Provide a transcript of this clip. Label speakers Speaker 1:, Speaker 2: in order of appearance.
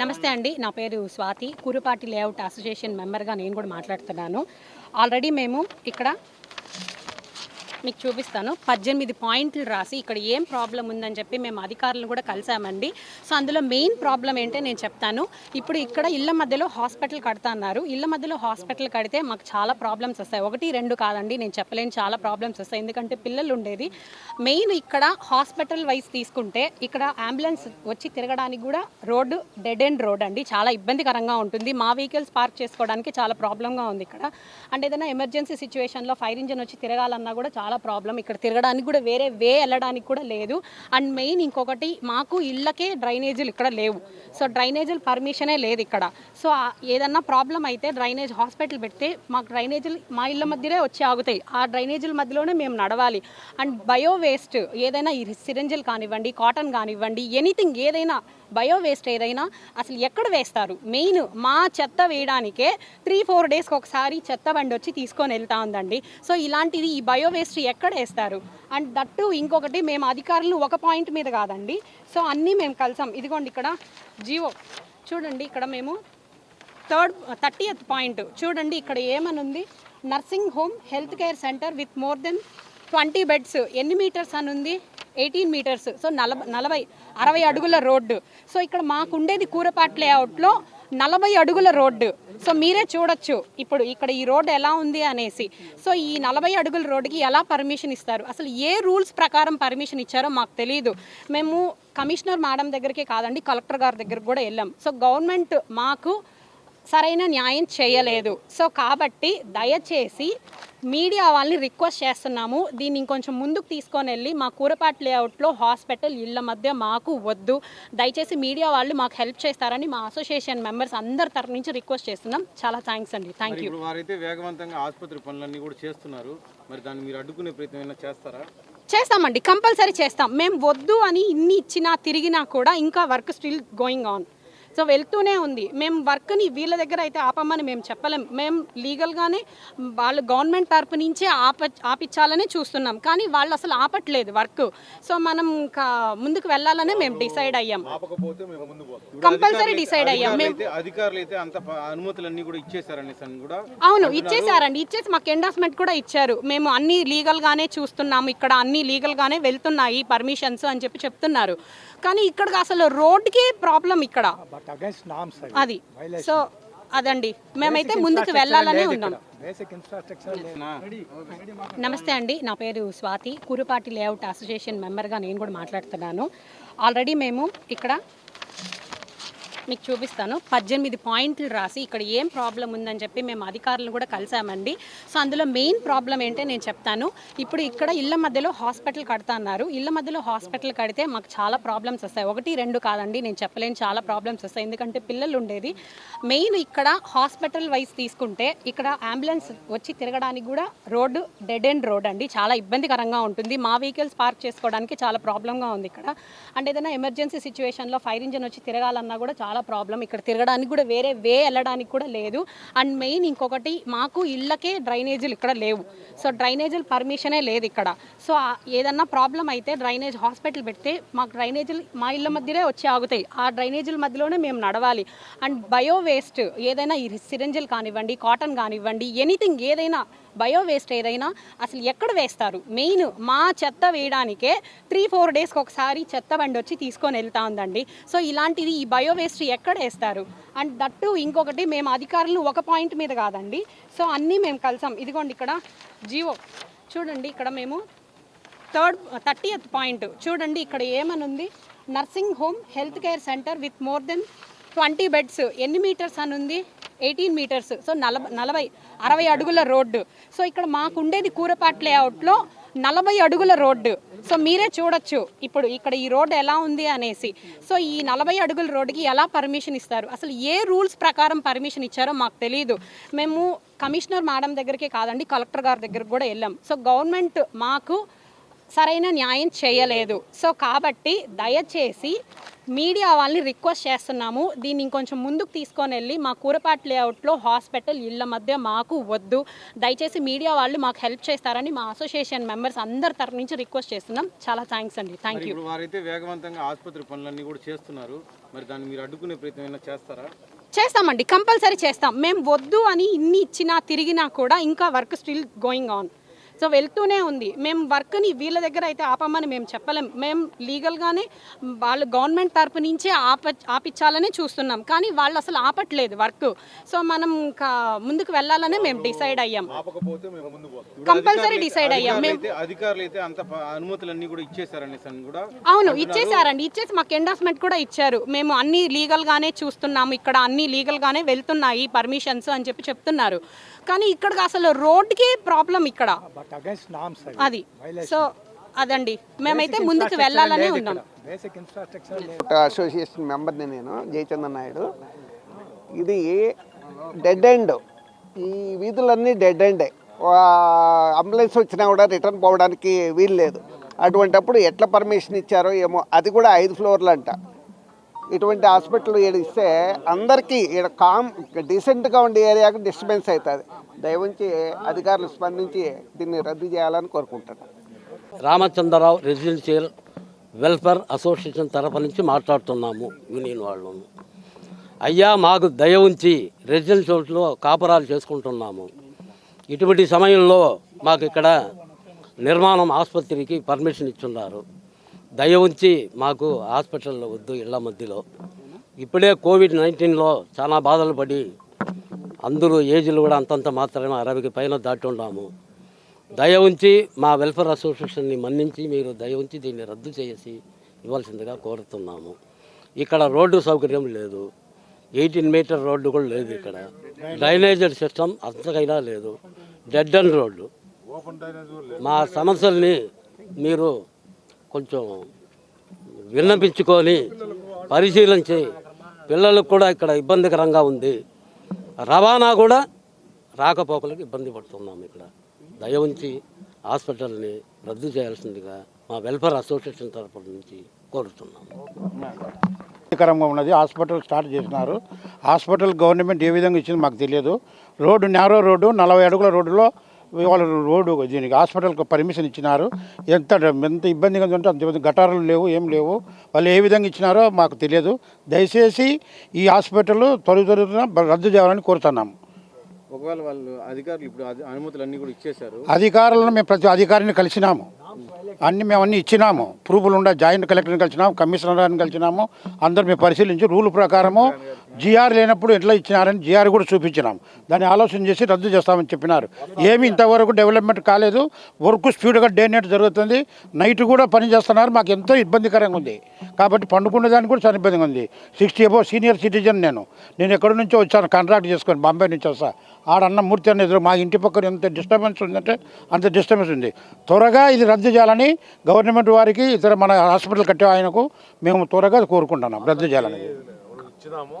Speaker 1: నమస్తే అండి నా పేరు స్వాతి. కురుపాటి లేఅవుట్ అసోసియేషన్ మెంబర్గా నేను కూడా మాట్లాడుతున్నాను. ఆల్రెడీ మేము ఇక్కడ మీకు చూపిస్తాను. పద్దెనిమిది పాయింట్లు రాసి ఇక్కడ ఏం ప్రాబ్లం ఉందని చెప్పి మేము అధికారులను కూడా కలిసామండి. సో అందులో మెయిన్ ప్రాబ్లం ఏంటో నేను చెప్తాను. ఇప్పుడు ఇక్కడ ఇళ్ళ మధ్యలో హాస్పిటల్ కడతా అన్నారు ఇళ్ళ మధ్యలో హాస్పిటల్ కడితే మాకు చాలా ప్రాబ్లమ్స్ వస్తాయి. ఒకటి రెండు కాదండి. నేను చెప్పలేను చాలా ప్రాబ్లమ్స్ వస్తాయి. ఎందుకంటే పిల్లలు ఉండేది. మెయిన్ ఇక్కడ హాస్పిటల్ వైజ్ తీసుకుంటే ఇక్కడ అంబులెన్స్ వచ్చి తిరగడానికి కూడా రోడ్డు డెడ్ ఎండ్ రోడ్ అండి. చాలా ఇబ్బందికరంగా ఉంటుంది. మా వెహికల్స్ పార్క్ చేసుకోవడానికి చాలా ప్రాబ్లంగా ఉంది ఇక్కడ. అంటే ఏదైనా ఎమర్జెన్సీ సిచ్యువేషన్లో ఫైర్ ఇంజన్ వచ్చి తిరగాలన్నా కూడా చాలా చాలా ప్రాబ్లం. ఇక్కడ తిరగడానికి కూడా వేరే వే వెళ్ళడానికి కూడా లేదు. అండ్ మెయిన్ ఇంకొకటి మాకు ఇళ్ళకే డ్రైనేజీలు ఇక్కడ లేవు. సో డ్రైనేజీలు పర్మిషనే లేదు ఇక్కడ. సో ఏదన్నా ప్రాబ్లం అయితే డ్రైనేజ్ హాస్పిటల్ పెడితే మాకు డ్రైనేజీలు మా ఇళ్ళ మధ్యలో వచ్చి ఆగుతాయి. ఆ డ్రైనేజీల మధ్యలోనే మేము నడవాలి. అండ్ బయో వేస్ట్ ఏదైనా ఈ సిరంజిల్ కానివ్వండి కాటన్ కానివ్వండి ఎనీథింగ్ ఏదైనా బయో వేస్ట్ ఏదైనా అసలు ఎక్కడ వేస్తారు? మెయిన్ మా చెత్త వేయడానికే త్రీ ఫోర్ డేస్కి ఒకసారి చెత్త బండి వచ్చి తీసుకొని వెళ్తా ఉందండి. సో ఇలాంటిది ఈ బయో వేస్ట్ ఎక్కడ వేస్తారు? అండ్ దట్టు ఇంకొకటి మేము అధికారులు ఒక పాయింట్ మీద కాదండి. సో అన్నీ మేము కలిసాం. ఇదిగోండి ఇక్కడ జియో. చూడండి ఇక్కడ మేము థర్డ్ థర్టీయత్ పాయింట్ చూడండి ఇక్కడ ఏమనుంది nursing home health care centre with more than twenty beds ఎన్ని మీటర్స్ అని ఉంది? Eighteen metres. సో నలభై నలభై అరవై అడుగుల రోడ్డు. సో ఇక్కడ మాకుండేది కూరపాట్ లేఅవుట్లో నలభై అడుగుల రోడ్డు. సో మీరే చూడొచ్చు ఇప్పుడు ఇక్కడ ఈ రోడ్డు ఎలా ఉంది అనేసి. సో ఈ నలభై అడుగుల రోడ్డుకి ఎలా పర్మిషన్ ఇస్తారు? అసలు ఏ రూల్స్ ప్రకారం పర్మిషన్ ఇచ్చారో మాకు తెలియదు మేము కమిషనర్ మేడం దగ్గరికి కాదండి కలెక్టర్ గారి దగ్గరికి కూడా వెళ్ళాం. సో గవర్నమెంట్ మాకు సరైన న్యాయం చేయలేదు. సో కాబట్టి దయచేసి మీడియా వాళ్ళని రిక్వెస్ట్ చేస్తున్నాము. దీన్ని ఇంకొంచెం ముందుకు తీసుకొని వెళ్ళి మా కూరపాటి లేఅవుట్లో హాస్పిటల్ ఇళ్ళ మధ్య మాకు వద్దు. దయచేసి మీడియా వాళ్ళు మాకు హెల్ప్ చేస్తారని మా అసోసియేషన్ మెంబర్స్ అందరి తరఫు నుంచి రిక్వెస్ట్ చేస్తున్నాం. చాలా థ్యాంక్స్ అండి. Thank you.
Speaker 2: వారైతే వేగవంతంగా ఆసుపత్రి పనులన్నీ కూడా చేస్తున్నారు. మరి దాన్ని మీరు అడ్డుకునే ప్రయత్నం చేస్తారా?
Speaker 1: చేస్తామండి. కంపల్సరీ చేస్తాం. మేము వద్దు అని ఇన్ని ఇచ్చినా తిరిగినా కూడా ఇంకా work still going on. So వెళ్తూనే ఉంది. మేము వర్క్ని వీళ్ళ దగ్గర అయితే ఆపమని మేము చెప్పలేం. మేము లీగల్గానే వాళ్ళు గవర్నమెంట్ తరపు నుంచే ఆప ఆపించాలని చూస్తున్నాం. కానీ వాళ్ళు అసలు ఆపట్లేదు వర్క్. సో మనం ముందుకు వెళ్ళాలనే మేము డిసైడ్ అయ్యాం. కంపల్సరీ డిసైడ్ అయ్యాం. మేము
Speaker 2: అయితే అధికారులు అయితే అంత ప- అనుమతులన్నీ కూడా ఇచ్చేసారనేసి అని కూడా?
Speaker 1: అవును ఇచ్చేసారండి ఇచ్చేసి మాకు ఎండాస్మెంట్ కూడా ఇచ్చారు. మేము అన్ని లీగల్ గానే చూస్తున్నాము. ఇక్కడ అన్ని లీగల్ గానే వెళ్తున్నాయి పర్మిషన్స్ అని చెప్పి చెప్తున్నారు. కానీ ఇక్కడ అసలు రోడ్కి ప్రాబ్లం ఇక్కడ. అది. సో అదండి. మేమైతే ముందుకు వెళ్ళాలనే ఉన్నాం.
Speaker 3: బేసిక్ ఇన్ఫ్రాస్ట్రక్చర్
Speaker 1: నమస్తే అండి. నా పేరు స్వాతి. కురుపాటి లేఅవుట్ అసోసియేషన్ మెంబర్గా నేను కూడా మాట్లాడుతున్నాను. ఆల్రెడీ మేము ఇక్కడ మీకు చూపిస్తాను. పద్దెనిమిది పాయింట్లు రాసి ఇక్కడ ఏం ప్రాబ్లం ఉందని చెప్పి మేము అధికారులను కూడా కలిసామండి. సో అందులో మెయిన్ ప్రాబ్లం ఏంటో నేను చెప్తాను. ఇప్పుడు ఇక్కడ ఇళ్ళ మధ్యలో హాస్పిటల్ కడతా అన్నారు ఇళ్ళ మధ్యలో హాస్పిటల్ కడితే మాకు చాలా ప్రాబ్లమ్స్ వస్తాయి. ఒకటి రెండు కాదండి. నేను చెప్పలేను. చాలా ప్రాబ్లమ్స్ వస్తాయి. ఎందుకంటే పిల్లలు ఉండేది. మెయిన్ ఇక్కడ హాస్పిటల్ వైజ్ తీసుకుంటే ఇక్కడ అంబులెన్స్ వచ్చి తిరగడానికి కూడా రోడ్డు డెడ్ అండ్ రోడ్ అండి. చాలా ఇబ్బందికరంగా ఉంటుంది. మా వెహికల్స్ పార్క్ చేసుకోవడానికి చాలా ప్రాబ్లంగా ఉంది ఇక్కడ. అంటే ఏదైనా ఎమర్జెన్సీ సిచ్యువేషన్లో ఫైర్ ఇంజన్ వచ్చి తిరగాలన్నా కూడా చాలా ప్రాబ్లం. ఇక్కడ తిరగడానికి కూడా వేరే వే వెళ్ళడానికి కూడా లేదు. అండ్ మెయిన్ ఇంకొకటి మాకు ఇళ్ళకే డ్రైనేజీలు ఇక్కడ లేవు. సో డ్రైనేజీలు పర్మిషనే లేదు ఇక్కడ. సో ఏదన్నా ప్రాబ్లం అయితే డ్రైనేజ్ హాస్పిటల్ పెడితే మాకు డ్రైనేజీలు మా ఇళ్ళ మధ్యనే వచ్చి ఆగుతాయి. ఆ డ్రైనేజీల మధ్యలోనే మేము నడవాలి. అండ్ బయో వేస్ట్ ఏదైనా ఈ సిరంజిల్ కానివ్వండి కాటన్ కానివ్వండి ఎనీథింగ్ ఏదైనా బయో వేస్ట్ ఏదైనా అసలు ఎక్కడ వేస్తారు? మెయిన్ మా చెత్త వేయడానికే త్రీ ఫోర్ డేస్కి ఒకసారి చెత్త బండి వచ్చి తీసుకొని వెళ్తా ఉందండి. సో ఇలాంటిది ఈ బయో వేస్ట్ ఎక్కడ వేస్తారు? అండ్ దట్టు ఇంకొకటి మేము అధికారులు ఒక పాయింట్ మీద కాదండి. సో అన్నీ మేము కలిసాం. ఇదిగోండి ఇక్కడ జియో. చూడండి ఇక్కడ మేము థర్డ్ థర్టీయత్ పాయింట్. చూడండి ఇక్కడ ఏమనుంది nursing home health care centre with more than twenty beds. ఎన్ని మీటర్స్ అని ఉంది? ఎయిటీన్ మీటర్స్ సో నలభై నలభై అరవై అడుగుల రోడ్డు. సో ఇక్కడ మాకుండేది కూరపాట్ లేఅవుట్లో నలభై అడుగుల రోడ్డు. సో మీరే చూడొచ్చు ఇప్పుడు ఇక్కడ ఈ రోడ్డు ఎలా ఉంది అనేసి. సో ఈ నలభై అడుగుల రోడ్డుకి ఎలా పర్మిషన్ ఇస్తారు? అసలు ఏ రూల్స్ ప్రకారం పర్మిషన్ ఇచ్చారో మాకు తెలియదు మేము కమిషనర్ మేడం దగ్గరికి కాదండి కలెక్టర్ గారి దగ్గరకు కూడా వెళ్ళాం. సో గవర్నమెంట్ మాకు సరైన న్యాయం చేయలేదు. సో కాబట్టి దయచేసి మీడియా వాళ్ళని రిక్వెస్ట్ చేస్తున్నాము. దీన్ని ఇంకొంచెం ముందుకు తీసుకొని వెళ్ళి మా కూరపాటి లేఅవుట్లో హాస్పిటల్ ఇళ్ళ మధ్య మాకు వద్దు. దయచేసి మీడియా వాళ్ళు మాకు హెల్ప్ చేస్తారని మా అసోసియేషన్ మెంబర్స్ అందరి తరఫు నుంచి రిక్వెస్ట్ చేస్తున్నాం. చాలా థ్యాంక్స్ అండి. Thank you.
Speaker 2: వారైతే వేగవంతంగా ఆసుపత్రి పనులన్నీ కూడా చేస్తున్నారు. మరి దాన్ని మీరు అడ్డుకునే ప్రయత్నం చేస్తారా?
Speaker 1: చేస్తామండి. కంపల్సరీ చేస్తాం. మేము వద్దు అని ఇన్ని ఇచ్చినా తిరిగినా కూడా ఇంకా work still going on. So వెళ్తూనే ఉంది. మేము వర్క్ని వీళ్ళ దగ్గర అయితే ఆపమని మేము చెప్పలేం. మేము లీగల్గానే వాళ్ళు గవర్నమెంట్ తరపు నుంచే ఆప ఆపించాలని చూస్తున్నాం. కానీ వాళ్ళు అసలు ఆపట్లేదు వర్క్. సో మనం ముందుకు వెళ్ళాలనే మేము డిసైడ్ అయ్యాం. కంపల్సరీ డిసైడ్ అయ్యాం. మేము
Speaker 2: అయితే అధికారులు అయితే అంత ప- అనుమతులన్నీ కూడా ఇచ్చేసారనేసి అని కూడా.
Speaker 1: అవును ఇచ్చేసారండి ఇచ్చేసి మాకు ఎండార్స్మెంట్ కూడా ఇచ్చారు. మేము అన్ని లీగల్ గానే చూస్తున్నాము. ఇక్కడ అన్ని లీగల్ గానే వెళ్తున్నాయి పర్మిషన్స్ అని చెప్పి చెప్తున్నారు. కానీ ఇక్కడ అసలు రోడ్కి ప్రాబ్లం ఇక్కడ. అది. సో అదండి. మేమైతే ముందుకు వెళ్ళాలనే ఉన్నాం.
Speaker 3: బేసిక్ ఇన్ఫ్రాస్ట్రక్చర్ లేదు.
Speaker 4: అసోసియేషన్ మెంబర్ని నేను జయచంద్ర నాయుడు. ఇది డెడ్ ఎండ్ ఈ వీధులన్నీ డెడ్ ఎండే అంబులెన్స్ వచ్చినా కూడా రిటర్న్ పోవడానికి వీలు లేదు. అటువంటప్పుడు ఎట్లా పర్మిషన్ ఇచ్చారో ఏమో అది కూడా ఐదు ఫ్లోర్లు అంట. ఇటువంటి హాస్పిటల్ ఇస్తే అందరికీ ఈడ కామ్ డీసెంట్గా ఉండే ఏరియాకి డిస్టర్బెన్స్ అవుతుంది. దయవుంచి అధికారులు స్పందించి దీన్ని రద్దు చేయాలని కోరుకుంటున్నాను
Speaker 5: రామచంద్రరావు రెసిడెన్షియల్ వెల్ఫేర్ అసోసియేషన్ తరఫు నుంచి మాట్లాడుతున్నాము యూనియన్ వాళ్ళు అయ్యా మాకు దయ ఉంచి రెసిడెన్షియల్లో కాపురాలు చేసుకుంటున్నాము. ఇటువంటి సమయంలో మాకు ఇక్కడ నిర్మాణం ఆసుపత్రికి పర్మిషన్ ఇచ్చున్నారు. దయ ఉంచి మాకు హాస్పిటల్లో వద్దు ఇళ్ళ మధ్యలో. ఇప్పుడే కోవిడ్ నైన్టీన్లో చాలా బాధలు పడి అందరూ ఏజ్లు కూడా అంతంత మాత్రమే అరవైకి పైన దాటి ఉన్నాము. దయ ఉంచి మా వెల్ఫేర్ అసోసియేషన్ని మన్నించి మీరు దయ ఉంచి దీన్ని రద్దు చేసి ఇవ్వాల్సిందిగా కోరుతున్నాము. ఇక్కడ రోడ్డు సౌకర్యం లేదు. ఎయిటీన్ మీటర్ రోడ్డు కూడా లేదు ఇక్కడ. డ్రైనేజర్ సిస్టమ్ అంతకైనా లేదు. Dead end road. మా సమస్యల్ని మీరు కొంచెం విన్నపించుకొని పరిశీలించి పిల్లలకు కూడా ఇక్కడ ఇబ్బందికరంగా ఉంది. రవాణా కూడా రాకపోకలకు ఇబ్బంది పడుతున్నాం ఇక్కడ. దయ ఉంచి హాస్పిటల్ని రద్దు చేయాల్సిందిగా మా వెల్ఫేర్ అసోసియేషన్ తరఫు నుంచి కోరుతున్నాము
Speaker 6: ఇబ్బందికరంగా ఉన్నది. హాస్పిటల్ స్టార్ట్ చేసినారు. హాస్పిటల్ గవర్నమెంట్ ఏ విధంగా ఇచ్చింది మాకు తెలియదు. రోడ్డు నేరో రోడ్డు నలభై అడుగుల రోడ్డులో వాళ్ళు రోడ్డు దీనికి హాస్పిటల్కి పర్మిషన్ ఇచ్చినారు. ఎంత ఎంత ఇబ్బందిగా ఉంటే అంత గటారాలు లేవు ఏం లేవు. వాళ్ళు ఏ విధంగా ఇచ్చినారో మాకు తెలియదు. దయచేసి ఈ హాస్పిటల్ త్వర త్వరగా రద్దు చేయాలని కోరుతున్నాము
Speaker 2: ఒకవేళ వాళ్ళు అధికారులు ఇప్పుడు అది- అనుమతులన్నీ కూడా ఇచ్చేశారు.
Speaker 6: అధికారులను మేము ప్రతి అధికారిని కలిసినాము. అన్ని మేము అన్ని ఇచ్చినాము. ప్రూఫ్లు ఉండే జాయింట్ కలెక్టర్ని కలిసినాము కమిషనర్ గారిని కలిసినాము. అందరు మేము పరిశీలించి రూల్ ప్రకారము జిఆర్ లేనప్పుడు ఎట్లా ఇచ్చినారని జిఆర్ కూడా చూపించినాం. దాన్ని ఆలోచన చేసి రద్దు చేస్తామని చెప్పినారు. ఏమి ఇంతవరకు డెవలప్మెంట్ కాలేదు. వర్క్ స్పీడ్గా డే నైట్ జరుగుతుంది. నైట్ కూడా పని చేస్తున్నారు. మాకు ఎంతో ఇబ్బందికరంగా ఉంది. కాబట్టి పండుకునే దానికి కూడా చాలా ఇబ్బందిగా ఉంది. సిక్స్టీ అబో సీనియర్ సిటిజన్ నేను. నేను ఎక్కడి నుంచో వచ్చాను కాంట్రాక్ట్ చేసుకొని బాంబే నుంచి వస్తా. ఆడన్న మూర్తి అని ఎదురు మా ఇంటి పక్కన ఎంత డిస్టర్బెన్స్ ఉందంటే అంత డిస్టర్బెన్స్ ఉంది. త్వరగా ఇది రద్దు చేయాలని గవర్నమెంట్ వారికి ఇతర మన హాస్పిటల్ కట్టే ఆయనకు మేము త్వరగా కోరుకుంటున్నాం. రద్దు చేయాలని ఇచ్చినాము